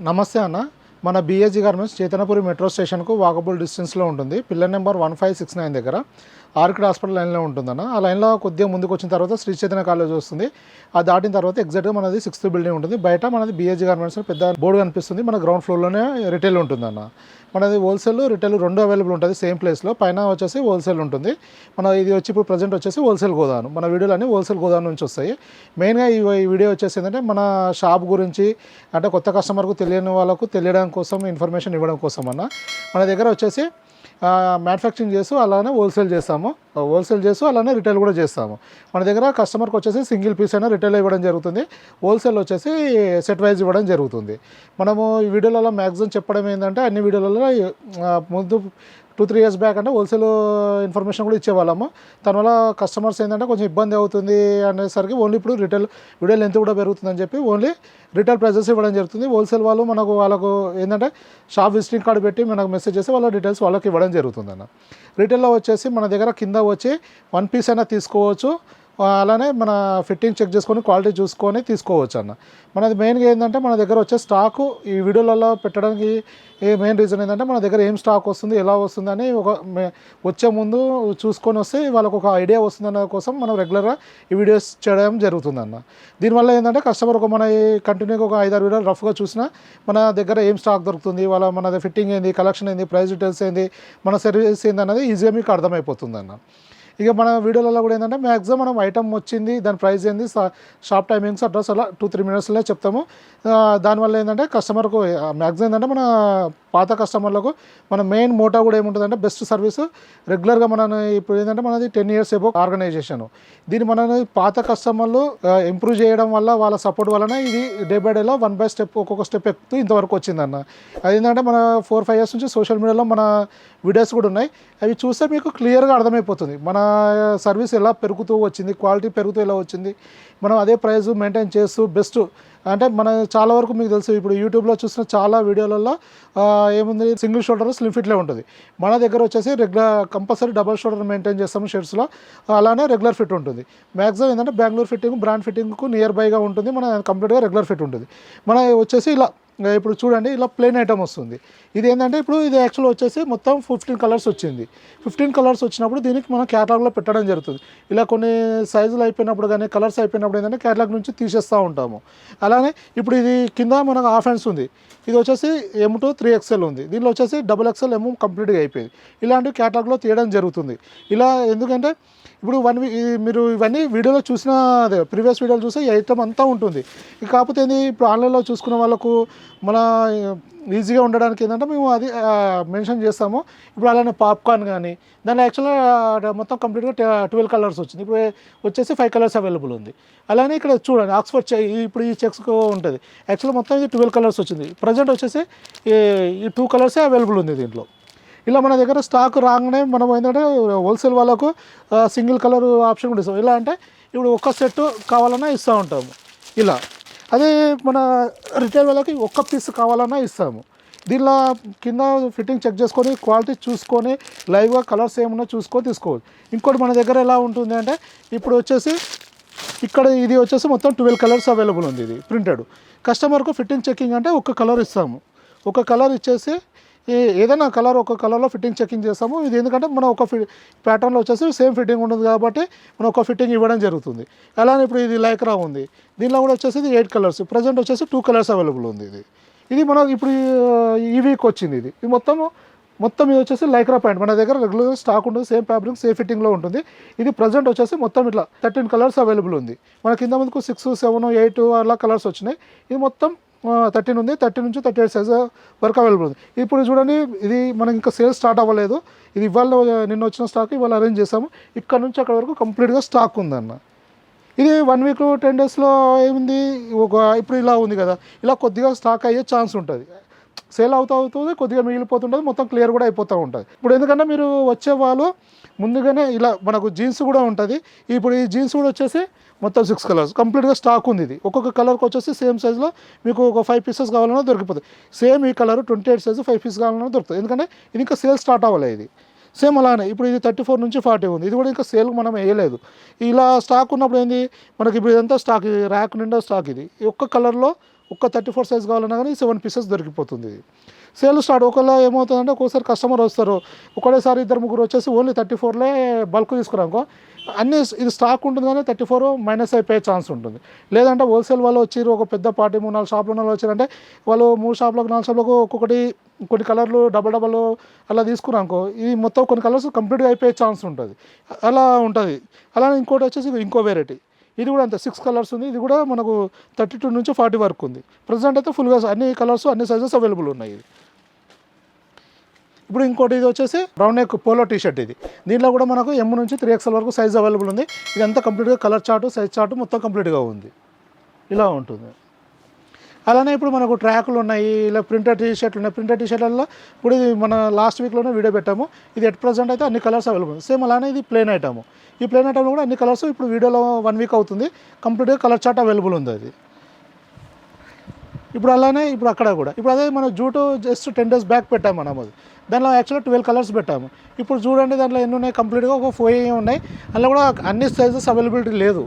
నమస్తే అన్న. మన బిఏజీ గార్మెంట్స్ చేతనపురి మెట్రో స్టేషన్కు వాకబుల్ డిస్టెన్స్లో ఉంటుంది. Pillar number one five six nine దగ్గర ఆర్కిడ్ హాస్పిటల్ లైన్లో ఉంటుందన్న. ఆ లైన్లో కొద్దిగా ముందుకు వచ్చిన తర్వాత శ్రీ చైతన్య కాలేజ్ వస్తుంది. ఆ దాటిన తర్వాత ఎగ్జాక్ట్గా మనది సిక్స్త్ బిల్డింగ్ ఉంటుంది. బయట మనది బీఏజీ గార్మెంట్స్ పెద్ద బోర్డు కనిపిస్తుంది. మన గ్రౌండ్ ఫ్లోర్లోనే రిటైల్ ఉంటుందన్న. మనది హోల్సేల్ రిటైల్ రెండు అవైలబుల్ ఉంటుంది సేమ్ ప్లేస్లో పైన వచ్చేసి హోల్సేల్ ఉంటుంది. మన ఇది వచ్చి ఇప్పుడు ప్రజెంట్ వచ్చేసి హోల్సేల్ గోదాను. మన వీడియోలు అన్నీ హోల్సేల్ గోదాం నుంచి వస్తాయి. మెయిన్గా ఈ వీడియో వచ్చేసి ఏంటంటే మన షాప్ గురించి అంటే కొత్త కస్టమర్కు తెలియని వాళ్ళకు చేయడం కోసం ఇన్ఫర్మేషన్ ఇవ్వడం కోసం అన్న. మన దగ్గర వచ్చేసి మ్యానుఫ్యాక్చరింగ్ చేస్తూ అలానే హోల్సేల్ చేస్తాము. హోల్సేల్ చేస్తూ అలానే రిటైల్ కూడా చేస్తాము. మన దగ్గర కస్టమర్కి వచ్చేసి సింగిల్ పీస్ అయినా రిటైల్ ఇవ్వడం జరుగుతుంది. హోల్సేల్ వచ్చేసి సెట్ వైజ్ ఇవ్వడం జరుగుతుంది. మనము ఈ వీడియోలలో మ్యాక్సిమం చెప్పడం ఏంటంటే అన్ని వీడియోలలో ముందు టూ త్రీ ఇయర్స్ బ్యాక్ అంటే హోల్సేల్ ఇన్ఫర్మేషన్ కూడా ఇచ్చేవాళ్ళము. దానివల్ల కస్టమర్స్ ఏంటంటే కొంచెం ఇబ్బంది అవుతుంది అనేసరికి ఓన్లీ ఇప్పుడు రిటైల్ వీడియో లెంత్ కూడా పెరుగుతుందని చెప్పి ఓన్లీ రిటైల్ ప్రైజెస్ ఇవ్వడం జరుగుతుంది. హోల్సేల్ వాళ్ళు మనకు వాళ్ళకు ఏంటంటే షాప్ విజిటింగ్ కార్డు పెట్టి మనకు మెసేజ్ చేసి వాళ్ళ డీటెయిల్స్ వాళ్ళకి ఇవ్వడం జరుగుతుంది అన్న రిటైల్లో వచ్చేసి మన దగ్గర కింద వచ్చి వన్ పీస్ అయినా తీసుకోవచ్చు. అలానే మన ఫిట్టింగ్ చెక్ చేసుకొని క్వాలిటీ చూసుకొని తీసుకోవచ్చు అన్న మనది మెయిన్గా ఏంటంటే మన దగ్గర వచ్చే స్టాకు ఈ వీడియోలలో పెట్టడానికి ఏ మెయిన్ రీజన్ ఏంటంటే మన దగ్గర ఏం స్టాక్ వస్తుంది ఎలా వస్తుంది అని ఒక వచ్చే ముందు చూసుకొని వస్తే వాళ్ళకు ఒక ఐడియా వస్తుందన్న కోసం మనం రెగ్యులర్గా ఈ వీడియోస్ చేయడం జరుగుతుందన్న. దీనివల్ల ఏంటంటే కస్టమర్ ఒక మన కంటిన్యూగా ఒక ఐదారు వీడియోలు రఫ్గా చూసినా మన దగ్గర ఏం స్టాక్ దొరుకుతుంది వాళ్ళ మన ఫిట్టింగ్ ఏంది కలెక్షన్ ఏంది ప్రైస్ డీటెయిల్స్ ఏంది మన సర్వీస్ ఏంది అన్నది ఈజీగా మీకు అర్థమైపోతుంది అన్న ఇక మన వీడియోలలో కూడా ఏంటంటే మ్యాక్సిమం మనం ఐటమ్ వచ్చింది దాని ప్రైస్ ఏంది షాప్ టైమింగ్స్ అడ్రస్ అలా టూ త్రీ మినిట్స్లో చెప్తాము. దానివల్ల ఏంటంటే కస్టమర్కు మ్యాక్సిమం ఏంటంటే మన పాత కస్టమర్లకు మన మెయిన్ మోటో కూడా ఏముంటుందంటే బెస్ట్ సర్వీస్. రెగ్యులర్గా మన ఇప్పుడు ఏంటంటే మనది టెన్ ఇయర్స్ ఎబో ఆర్గనైజేషన్. దీన్ని మన పాత కస్టమర్లు ఇంప్రూవ్ చేయడం వల్ల వాళ్ళ సపోర్ట్ వలన ఇది డే బై డేలో వన్ బై స్టెప్ ఒక్కొక్క స్టెప్ ఎక్కుతూ ఇంతవరకు వచ్చిందన్న. అది ఏంటంటే మన ఫోర్ ఫైవ్ ఇయర్స్ నుంచి సోషల్ మీడియాలో మన వీడియోస్ కూడా ఉన్నాయి. అవి చూస్తే మీకు క్లియర్గా అర్థమైపోతుంది. మన సర్వీస్ ఎలా పెరుగుతూ వచ్చింది క్వాలిటీ పెరుగుతూ ఎలా వచ్చింది. మనం అదే ప్రైస్ మెయింటైన్ చేస్తూ బెస్ట్ అంటే మన చాలా వరకు మీకు తెలుసు ఇప్పుడు యూట్యూబ్లో చూసిన చాలా వీడియోలలో ఏముంది సింగిల్ షోల్డర్ స్లిమ్ ఫిట్లే ఉంటుంది. మన దగ్గర వచ్చేసి regular compulsory double shoulder maintain చేస్తాము షర్ట్స్లో అలానే రెగ్యులర్ ఫిట్ ఉంటుంది. మ్యాక్సిమం ఏంటంటే బెంగళూరు ఫిట్టింగ్ బ్రాండ్ ఫిట్టింగ్కు నియర్ బైగా ఉంటుంది. మన కంప్లీట్గా రెగ్యులర్ ఫిట్ ఉంటుంది. మన వచ్చేసి ఇలా ఇప్పుడు చూడండి ఇలా ప్లెయిన్ ఐటమ్ వస్తుంది. ఇది ఏంటంటే ఇప్పుడు ఇది యాక్చువల్ వచ్చేసి మొత్తం ఫిఫ్టీన్ కలర్స్ వచ్చింది. ఫిఫ్టీన్ కలర్స్ వచ్చినప్పుడు దీనికి మనం క్యాటలాగ్లో పెట్టడం జరుగుతుంది. ఇలా కొన్ని సైజులు అయిపోయినప్పుడు కానీ కలర్స్ అయిపోయినప్పుడు ఏంటంటే క్యాటలాగ్ నుంచి తీసేస్తూ ఉంటాము. అలానే ఇప్పుడు ఇది కింద మనకు హాఫ్ హ్యాండ్స్ ఉంది. ఇది వచ్చేసి ఎమ్ టు త్రీ ఎక్స్ఎల్ ఉంది. దీనిలో వచ్చేసి డబుల్ ఎక్స్ఎల్ ఎమ్ కంప్లీట్గా అయిపోయింది. ఇలాంటివి క్యాటలాగ్లో తీయడం జరుగుతుంది. ఇలా ఎందుకంటే ఇప్పుడు వన్ మీరు ఇవన్నీ వీడియోలో చూసిన అదే ప్రీవియస్ వీడియోలో చూస్తే ఐటమ్ అంతా ఉంటుంది. ఇక కాకపోతే ఏంది ఇప్పుడు ఆన్లైన్లో చూసుకున్న వాళ్ళకు మన ఈజీగా ఉండడానికి ఏంటంటే మేము అది మెన్షన్ చేస్తాము. ఇప్పుడు అలానే పాప్కార్న్ కానీ దాని యాక్చువల్గా మొత్తం కంప్లీట్గా ట్వెల్వ్ కలర్స్ వచ్చింది. ఇప్పుడు వచ్చేసి ఫైవ్ కలర్స్ అవైలబుల్ ఉంది. అలానే ఇక్కడ చూడండి ఆక్స్ఫర్డ్ చె ఇప్పుడు ఈ చెక్స్ ఉంటుంది. యాక్చువల్గా మొత్తం ఇది ట్వెల్వ్ కలర్స్ వచ్చింది. ప్రజెంట్ వచ్చేసి ఈ- ఈ టూ కలర్సే అవైలబుల్ ఉంది దీంట్లో. ఇలా మన దగ్గర స్టాక్ రాగానే మనం ఏంటంటే హోల్సేల్ వాళ్ళకు సింగిల్ కలర్ ఆప్షన్ కూడా ఇస్తాం. ఎలా అంటే ఇప్పుడు ఒక్క సెట్ కావాలన్నా ఇస్తూ ఉంటాము ఇలా. అదే మన రిటైల్ వాళ్ళకి ఒక్క పీస్ కావాలన్నా ఇస్తాము. దీనిలో కింద ఫిట్టింగ్ చెక్ చేసుకొని క్వాలిటీ చూసుకొని లైవ్గా కలర్స్ ఏమన్నా చూసుకొని తీసుకోవచ్చు ఇంకోటి మన దగ్గర ఎలా ఉంటుంది అంటే ఇప్పుడు వచ్చేసి ఇక్కడ ఇది వచ్చేసి మొత్తం ట్వెల్వ్ కలర్స్ అవైలబుల్ ఉంది ఇది ప్రింటెడ్ కస్టమర్కు ఫిట్టింగ్ చెకింగ్ అంటే ఒక కలర్ ఇస్తాము. ఒక కలర్ ఇచ్చేసి ఏదైనా కలర్ ఒక కలర్లో ఫిట్టింగ్ చెకింగ్ చేస్తాము. ఇది ఎందుకంటే మనం ఒక ఫి ప్యాటర్న్లో వచ్చేసి సేమ్ ఫిట్టింగ్ ఉంటుంది కాబట్టి మనం ఒక ఫిట్టింగ్ ఇవ్వడం జరుగుతుంది. అలానే ఇప్పుడు ఇది లైక్రా ఉంది. దీనిలో కూడా వచ్చేసి ఇది ఎయిట్ కలర్స్ ప్రజెంట్ వచ్చేసి టూ కలర్స్ అవైలబుల్ ఉంది ఇది. ఇది మన ఇప్పుడు ఈ- ఈ వీక్ వచ్చింది ఇది. ఇది మొత్తము మొత్తం ఇది వచ్చేసి లైక్రా ప్యాంట్ మన దగ్గర రెగ్యులర్ స్టాక్ ఉంటుంది సేమ్ ఫ్యాబ్రిక్ సేమ్ ఫిట్టింగ్లో ఉంటుంది. ఇది ప్రజెంట్ వచ్చేసి మొత్తం ఇట్లా థర్టీన్ కలర్స్ అవైలబుల్ ఉంది. మన కింద ముందుకు సిక్స్ సెవెన్ ఎయిట్ అలా కలర్స్ వచ్చినాయి. ఇది మొత్తం థర్టీన్ ఉంది. థర్టీ నుంచి థర్టీ ఎయిట్ సైజ్ వరకు అవైలబుల్ ఉంది. ఇప్పుడు చూడండి ఇది మనకి ఇంకా సేల్ స్టార్ట్ అవ్వలేదు. ఇది ఇవాళ నిన్న వచ్చిన స్టాక్ ఇవాళ అరేంజ్ చేసాము ఇక్కడ నుంచి అక్కడ వరకు కంప్లీట్గా స్టాక్ ఉందన్న. ఇది వన్ వీక్ టెన్ డేస్లో ఏముంది? ఒక ఇప్పుడు ఇలా ఉంది కదా. ఇలా కొద్దిగా స్టాక్ అయ్యే ఛాన్స్ ఉంటుంది. సేల్ అవుతూ అవుతుంది కొద్దిగా మిగిలిపోతుంటుంది మొత్తం క్లియర్ కూడా అయిపోతూ ఉంటుంది. ఇప్పుడు ఎందుకంటే మీరు వచ్చే వాళ్ళు ముందుగానే ఇలా మనకు జీన్స్ కూడా ఉంటుంది. ఇప్పుడు ఈ జీన్స్ కూడా వచ్చేసి మొత్తం సిక్స్ కలర్స్. కంప్లీట్గా స్టాక్ ఉంది ఇది. ఒక్కొక్క కలర్కి వచ్చేసి సేమ్ సైజులో మీకు ఒక ఫైవ్ పీసెస్ కావాలన్నా దొరికిపోతుంది సేమ్ ఈ colour twenty eight size five piece కావాలన్నా దొరుకుతుంది ఎందుకంటే ఇది ఇంకా సేల్ స్టార్ట్ అవ్వలేదు ఇది. సేమ్ అలానే ఇప్పుడు ఇది థర్టీ ఫోర్ నుంచి ఫార్టీ ఉంది. ఇది కూడా ఇంకా సేల్ మనం వేయలేదు. ఇలా స్టాక్ ఉన్నప్పుడు ఏంది? మనకి ఇప్పుడు ఇదంతా స్టాక్ ర్యాక్ నిండా స్టాక్ ఇది. ఒక్క కలర్లో ఒక్క థర్టీ ఫోర్ సైజ్ కావాలన్నా కానీ సెవెన్ పీసెస్ దొరికిపోతుంది. సేల్ స్టార్ట్ ఒకవేళ ఏమవుతుందంటే ఒక్కోసారి కస్టమర్ వస్తారు. ఒకటేసారి ఇద్దరు ముగ్గురు వచ్చేసి ఓన్లీ థర్టీ ఫోర్లే బల్క్ తీసుకురాకో అన్ని ఇది స్టాక్ ఉంటుంది కానీ థర్టీ ఫోర్ మైనస్ అయిపోయే ఛాన్స్ ఉంటుంది. లేదంటే హోల్సేల్ వాళ్ళు వచ్చారు ఒక పెద్ద పార్టీ మూడు నాలుగు షాపులు ఉన్న వాళ్ళు వచ్చారంటే వాళ్ళు మూడు షాపులకు నాలుగు షాపులకు ఒక్కొక్కటి కొన్ని కలర్లు డబల్ డబల్ అలా తీసుకున్నానుకో ఇది మొత్తం కొన్ని కలర్స్ కంప్లీట్గా అయిపోయే ఛాన్స్ ఉంటుంది. అలా ఉంటుంది. అలానే ఇంకోటి వచ్చేసి ఇంకో వెరైటీ ఇది కూడా అంతే సిక్స్ కలర్స్ ఉంది. ఇది కూడా మనకు థర్టీ టూ నుంచి ఫార్టీ వరకు ఉంది. ప్రజెంట్ అయితే ఫుల్గా అన్ని కలర్స్ అన్ని సైజెస్ అవైలబుల్ ఉన్నాయి ఇది. ఇప్పుడు ఇంకోటి ఇది వచ్చేసి brown neck polo T shirt ఇది. దీంట్లో కూడా మనకు ఎమ్ నుంచి త్రీ ఎక్స్ఎల్ వరకు సైజ్ అవైలబుల్ ఉంది. ఇదంతా కంప్లీట్గా కలర్ చార్ట్ సైజ్ చార్ట్ మొత్తం కంప్లీట్గా ఉంది. ఇలా ఉంటుంది. అలానే ఇప్పుడు మనకు ట్రాకులు ఉన్నాయి ఇలా ప్రింటర్ టీ షర్ట్లు ఉన్నాయి ప్రింటర్ టీ షర్ట్లలో ఇప్పుడు ఇది మన లాస్ట్ వీక్లోనే వీడియో పెట్టాము. ఇది ఎట్ ప్రజెంట్ అయితే అన్ని కలర్స్ అవైలబుల్. సేమ్ అలానే ఇది ప్లేన్ ఐటమ్. ఈ ప్లేన్ ఐటమ్లో కూడా అన్ని కలర్స్ ఇప్పుడు వీడియోలో వన్ వీక్ అవుతుంది. కంప్లీట్గా కలర్ చార్ట్ అవైలబుల్ ఉంది అది. ఇప్పుడు అలానే ఇప్పుడు అక్కడ కూడా. ఇప్పుడు అదే మన jute just ten days back పెట్టాము మనం అది. దానిలో యాక్చువల్గా ట్వెల్వ్ కలర్స్ పెట్టాము. ఇప్పుడు చూడండి దాంట్లో ఎన్ని ఉన్నాయి? కంప్లీట్గా ఒక ఫోర్ ఉన్నాయి. అందులో కూడా అన్ని సైజెస్ అవైలబిలిటీ లేదు.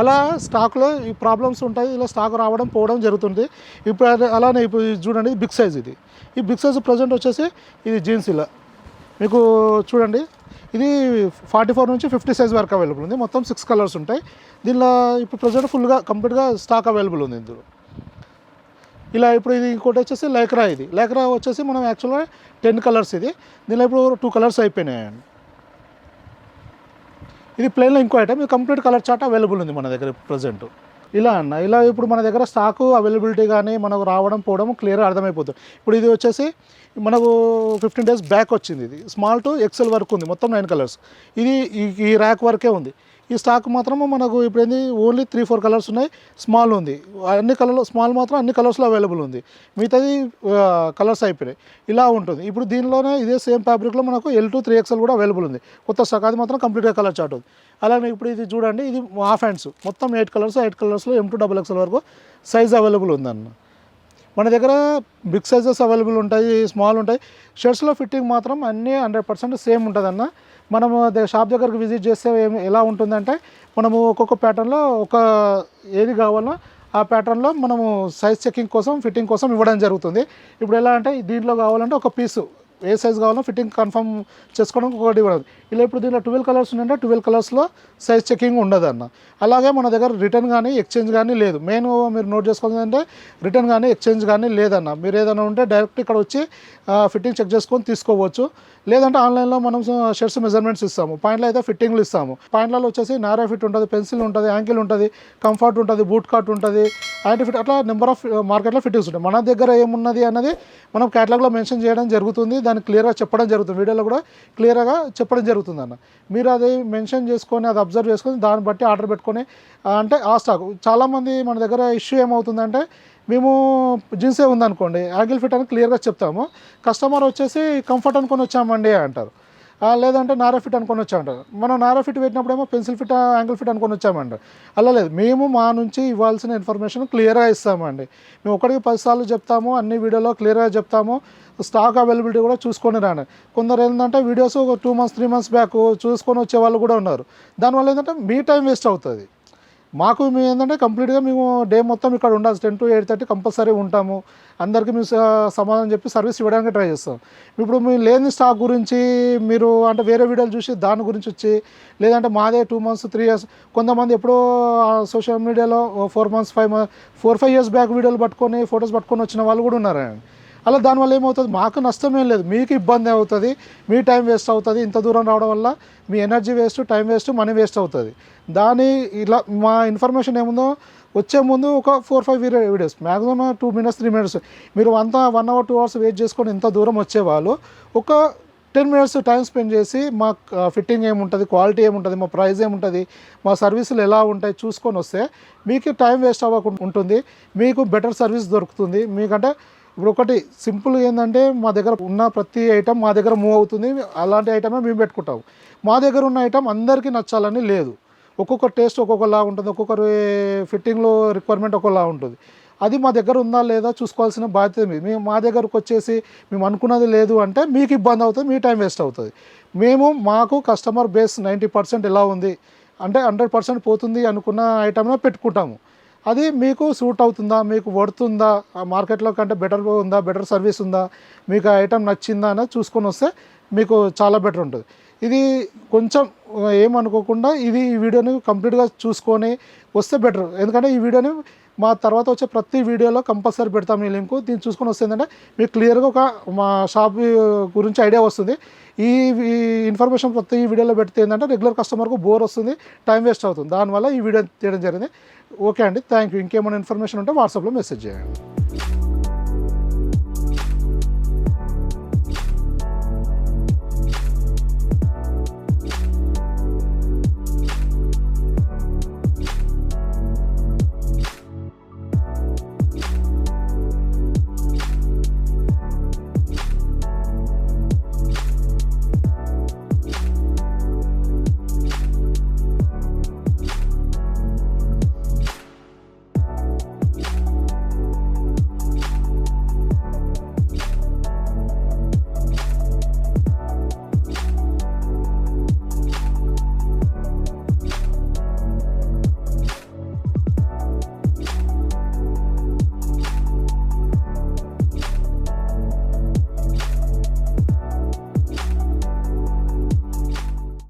అలా స్టాక్లో ఈ ప్రాబ్లమ్స్ ఉంటాయి ఇలా స్టాక్ రావడం పోవడం జరుగుతుంది. ఇప్పుడు అలానే ఇప్పుడు ఇది చూడండి బిగ్ సైజ్ ఇది. ఈ బిగ్ సైజ్ ప్రజెంట్ వచ్చేసి ఇది జీన్స్ ఇలా. మీకు చూడండి ఇది ఫార్టీ ఫోర్ నుంచి ఫిఫ్టీ సైజ్ వరకు అవైలబుల్ ఉంది. మొత్తం సిక్స్ కలర్స్ ఉంటాయి. దీనిలో ఇప్పుడు ప్రజెంట్ ఫుల్గా కంప్లీట్గా స్టాక్ అవైలబుల్ ఉంది ఇందులో. ఇలా ఇప్పుడు ఇది ఇంకోటి వచ్చేసి లైక్రా ఇది. లైక్రా వచ్చేసి మనం యాక్చువల్గా టెన్ కలర్స్ ఇది. దీనిలో ఇప్పుడు టూ కలర్స్ అయిపోయినాయండి. ఇది ప్లెయిన్లో ఇంకో ఐటమ్ ఇది కంప్లీట్ కలర్ చార్ట్ అవైలబుల్ ఉంది మన దగ్గర ప్రజెంట్ ఇలా అన్న ఇలా ఇప్పుడు మన దగ్గర స్టాకు అవైలబిలిటీ కానీ మనకు రావడం పోవడం క్లియర్గా అర్థమైపోతుంది. ఇప్పుడు ఇది వచ్చేసి మనకు ఫిఫ్టీన్ డేస్ బ్యాక్ వచ్చింది ఇది. స్మాల్ టు ఎక్సెల్ వరకు ఉంది మొత్తం నైన్ కలర్స్ ఇది ఈ- ఈ ర్యాక్ వరకే ఉంది. ఈ స్టాక్ మాత్రము మనకు ఇప్పుడు ఏంది? ఓన్లీ త్రీ ఫోర్ కలర్స్ ఉన్నాయి. స్మాల్ ఉంది. అన్ని కలర్లు స్మాల్ మాత్రం అన్ని కలర్స్లో అవైలబుల్ ఉంది. మిగతాది కలర్స్ అయిపోయినాయి. ఇలా ఉంటుంది. ఇప్పుడు దీనిలోనే ఇదే సేమ్ ఫ్యాబ్రిక్లో మనకు ఎల్ టూ త్రీ ఎక్స్ఎల్ కూడా అవైలబుల్ ఉంది. కొత్త స్టాక్ అది మాత్రం కంప్లీట్గా కలర్ చార్ట్ ఉంది. అలానే ఇప్పుడు ఇది చూడండి ఇది హాఫ్ హ్యాండ్స్ మొత్తం ఎయిట్ కలర్స్ ఎయిట్ కలర్స్లో ఎం టూ డబల్ ఎక్స్ఎల్ వరకు సైజ్ అవైలబుల్ ఉందన్న. మన దగ్గర బిగ్ సైజెస్ అవైలబుల్ ఉంటాయి స్మాల్ ఉంటాయి. షర్ట్స్లో ఫిట్టింగ్ మాత్రం అన్నీ హండ్రెడ్ పర్సెంట్ సేమ్ ఉంటుందన్న. మనము షాప్ దగ్గరకు విజిట్ చేస్తే ఎలా ఉంటుందంటే మనము ఒక్కొక్క ప్యాటర్న్లో ఒక ఏది కావాలో ఆ ప్యాటర్న్లో మనము సైజ్ చెకింగ్ కోసం ఫిట్టింగ్ కోసం ఇవ్వడం జరుగుతుంది. ఇప్పుడు ఎలా అంటే దీంట్లో కావాలంటే ఒక పీసు ఏ సైజ్ కావాలో ఫిట్టింగ్ కన్ఫర్మ్ చేసుకోవడం ఒకటి ఇవ్వడం ఇలా ఇప్పుడు దీంట్లో ట్వెల్వ్ కలర్స్ ఉన్నాయంటే ట్వెల్వ్ కలర్స్లో సైజ్ చెకింగ్ ఉండదు అన్న అలాగే మన దగ్గర రిటర్న్ కానీ ఎక్స్చేంజ్ కానీ లేదు. మెయిన్ మీరు నోట్ చేసుకోవాలంటే రిటర్న్ కానీ ఎక్స్చేంజ్ కానీ లేదన్న. మీరు ఏదైనా ఉంటే డైరెక్ట్ ఇక్కడ వచ్చి ఫిట్టింగ్ చెక్ చేసుకొని తీసుకోవచ్చు. లేదంటే ఆన్లైన్లో మనం షర్ట్స్ మెజర్మెంట్స్ ఇస్తాము. పాయింట్లో అయితే ఫిట్టింగ్లు ఇస్తాము. పాయింట్లలో వచ్చేసి నారా ఫిట్ ఉంటుంది పెన్సిల్ ఉంటుంది యాంకిల్ ఉంటుంది కంఫర్ట్ ఉంటుంది బూట్ కట్ ఉంటుంది యాంటీ ఫిట్ అట్లా నెంబర్ ఆఫ్ మార్కెట్లో ఫిట్టింగ్స్ ఉంటాయి. మన దగ్గర ఏమున్నది అన్నది మనం క్యాటలాగ్లో మెన్షన్ చేయడం జరుగుతుంది. దాన్ని క్లియర్గా చెప్పడం జరుగుతుంది. వీడియోలో కూడా క్లియర్గా చెప్పడం జరుగుతుంది అన్న మీరు అది మెన్షన్ చేసుకొని అది అబ్జర్వ్ చేసుకొని దాన్ని బట్టి ఆర్డర్ పెట్టుకొని అంటే ఆ స్టాక్. చాలామంది మన దగ్గర ఇష్యూ ఏమవుతుందంటే మేము జీన్సే ఉందనుకోండి యాగిల్ ఫిట్ అని క్లియర్గా చెప్తాము. కస్టమర్ వచ్చేసి కంఫర్ట్ అనుకొని వచ్చామండి అంటారు. లేదంటే నారా ఫిట్ అనుకొని వచ్చామంటారు మనం నారా ఫిట్ పెట్టినప్పుడేమో పెన్సిల్ ఫిట్ యాంగిల్ ఫిట్ అనుకొని వచ్చామంటారు అలా లేదు. మేము మా నుంచి ఇవ్వాల్సిన ఇన్ఫర్మేషన్ క్లియర్గా ఇస్తామండి. మేము ఒకటికి పదిసార్లు చెప్తాము అన్ని వీడియోలో క్లియర్గా చెప్తాము స్టాక్ అవైలబిలిటీ కూడా చూసుకొని రాను కొందరు ఏంటంటే వీడియోస్ ఒక two months three months back చూసుకొని వచ్చే వాళ్ళు కూడా ఉన్నారు. దానివల్ల ఏంటంటే మీ టైం వేస్ట్ అవుతుంది. మాకు మేము ఏంటంటే కంప్లీట్గా మేము డే మొత్తం ఇక్కడ ఉండాలి. Ten to eight thirty compulsory ఉంటాము. అందరికీ మేము స- సమాధానం చెప్పి సర్వీస్ ఇవ్వడానికి ట్రై చేస్తాం. ఇప్పుడు మేము లేని స్టాక్ గురించి మీరు అంటే వేరే వీడియోలు చూసి దాని గురించి వచ్చి లేదంటే మాదే టూ మంత్స్ త్రీ ఇయర్స్ కొంతమంది ఎప్పుడో సోషల్ మీడియాలో four months five months four five years back వీడియోలు పట్టుకొని ఫొటోస్ పట్టుకొని వచ్చిన వాళ్ళు కూడా ఉన్నారండి. అలా దానివల్ల ఏమవుతుంది? మాకు నష్టమేం లేదు. మీకు ఇబ్బంది అవుతుంది. మీ టైం వేస్ట్ అవుతుంది. ఇంత దూరం రావడం వల్ల మీ energy waste time waste money waste అవుతుంది. దాని ఇలా మా ఇన్ఫర్మేషన్ ఏముందో వచ్చే ముందు ఒక four five videos. Maximum two minutes three minutes. మీరు అంతా one hour two hours wait చేసుకొని ఇంత దూరం వచ్చేవాళ్ళు ఒక టెన్ మినిట్స్ టైం స్పెండ్ చేసి మా ఫిట్టింగ్ ఏముంటుంది క్వాలిటీ ఏముంటుంది మా ప్రైస్ ఏముంటుంది మా సర్వీసులు ఎలా ఉంటాయి చూసుకొని వస్తే మీకు టైం వేస్ట్ అవ్వకుండా ఉంటుంది. మీకు బెటర్ సర్వీస్ దొరుకుతుంది. మీకంటే ఇప్పుడు ఒకటి సింపుల్ ఏంటంటే మా దగ్గర ఉన్న ప్రతి ఐటమ్ మా దగ్గర మూవ్ అవుతుంది. అలాంటి ఐటమే మేము పెట్టుకుంటాం. మా దగ్గర ఉన్న ఐటమ్ అందరికీ నచ్చాలని లేదు. ఒక్కొక్క టేస్ట్ ఒక్కొక్కలా ఉంటుంది. ఒక్కొక్కరు ఫిట్టింగ్లో రిక్వైర్మెంట్ ఒకలా ఉంటుంది. అది మా దగ్గర ఉందా లేదా చూసుకోవాల్సిన బాధ్యత మీ మేము మా దగ్గరకు వచ్చేసి మేము అనుకున్నది లేదు అంటే మీకు ఇబ్బంది అవుతుంది మీ టైం వేస్ట్ అవుతుంది. మేము మాకు కస్టమర్ బేస్ నైంటీ పర్సెంట్ ఎలా ఉంది అంటే హండ్రెడ్ పర్సెంట్ పోతుంది అనుకున్న ఐటమ్లో పెట్టుకుంటాము. అది మీకు సూట్ అవుతుందా? మీకు పడుతుందా మార్కెట్లో కంటే బెటర్ ఉందా? బెటర్ సర్వీస్ ఉందా? మీకు ఆ ఐటెం నచ్చిందా అనేది చూసుకొని వస్తే మీకు చాలా బెటర్ ఉంటుంది. ఇది కొంచెం ఏమనుకోకుండా ఇది ఈ వీడియోని కంప్లీట్గా చూసుకొని వస్తే బెటర్ ఎందుకంటే ఈ వీడియోని మా తర్వాత వచ్చే ప్రతి వీడియోలో కంపల్సరీ పెడతాం ఈ లింక్. దీన్ని చూసుకొని వస్తే ఏంటంటే మీకు క్లియర్గా ఒక మా షాప్ గురించి ఐడియా వస్తుంది. ఈ ఈ ఇన్ఫర్మేషన్ ప్రతి వీడియోలో పెడితే ఏంటంటే రెగ్యులర్ కస్టమర్కు బోర్ వస్తుంది టైం వేస్ట్ అవుతుంది. దానివల్ల ఈ వీడియో తీయడం జరిగింది. ఓకే అండి థ్యాంక్ యూ. ఇంకేమైనా ఇన్ఫర్మేషన్ ఉంటే వాట్సాప్లో మెసేజ్ చేయండి.